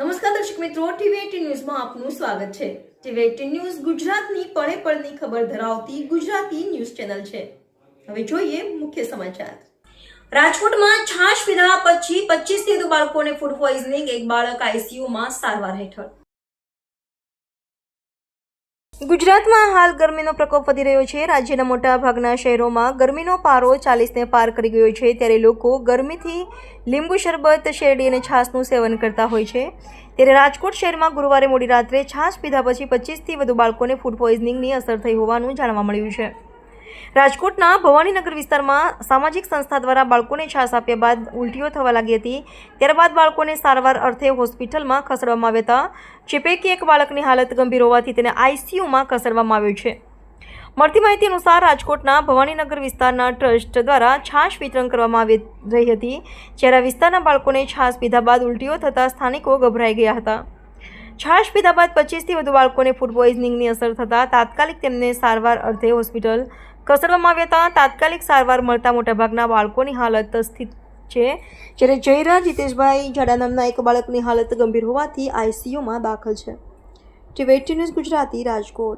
નમસ્કાર દર્શક મિત્રો, ટીવી ન્યૂઝમાં આપનું સ્વાગત છે. ટીવી ન્યૂઝ ગુજરાતની પળે પળની ખબર ધરાવતી ગુજરાતી ન્યૂઝ ચેનલ છે. હવે જોઈએ મુખ્ય સમાચાર. રાજકોટમાં છાશ પીધા પછી પચીસથી વધુ બાળકોને ફૂડ પોઈઝનિંગ એક બાળક આઈસીયુમાં સારવાર હેઠળ. ગુજરાતમાં હાલ ગરમીનો પ્રકોપ વધી રહ્યો છે. રાજ્યના મોટા ભાગના શહેરોમાં ગરમીનો પારો ચાલીસને પાર કરી ગયો છે. ત્યારે લોકો ગરમીથી લીંબુ શરબત, શેરડી અને છાશનું સેવન કરતા હોય છે. ત્યારે રાજકોટ શહેરમાં ગુરુવારે મોડી રાત્રે છાશ પીધા પછી પચીસથી વધુ બાળકોને ફૂડ પોઈઝનિંગની અસર થઈ હોવાનું જાણવા મળ્યું છે. રાજકોટના ભવાનીનગર વિસ્તારમાં સામાજિક સંસ્થા દ્વારા બાળકોને છાશ આપ્યા બાદ ઉલટીઓ થવા લાગી હતી. ત્યારબાદ બાળકોને સારવાર અર્થે હોસ્પિટલમાં ખસેડવામાં આવ્યા હતા, જે પૈકી એક બાળકની હાલત ગંભીર હોવાથી તેને આઈસીયુમાં ખસેડવામાં આવ્યો છે. મળતી માહિતી અનુસાર રાજકોટના ભવાનીનગર વિસ્તારના ટ્રસ્ટ દ્વારા છાશ વિતરણ કરવામાં આવી રહી હતી, જ્યારે વિસ્તારના બાળકોને છાશ પીધા બાદ ઉલટીઓ થતાં સ્થાનિકો ગભરાઈ ગયા હતા. છાશ પીધા બાદ પચીસથી વધુ બાળકોને ફૂડ પોઈઝનિંગની અસર થતાં તાત્કાલિક તેમને સારવાર અર્થે હોસ્પિટલ ખસેડવામાં આવ્યા હતા. તાત્કાલિક સારવાર મળતા મોટાભાગના બાળકોની હાલત સ્થિત છે. જ્યારે જયરાજ જીતેશભાઈ જાડા નામના એક બાળકની હાલત ગંભીર હોવાથી આઈસીયુમાં દાખલ છે. TV news Gujarati Rajkot.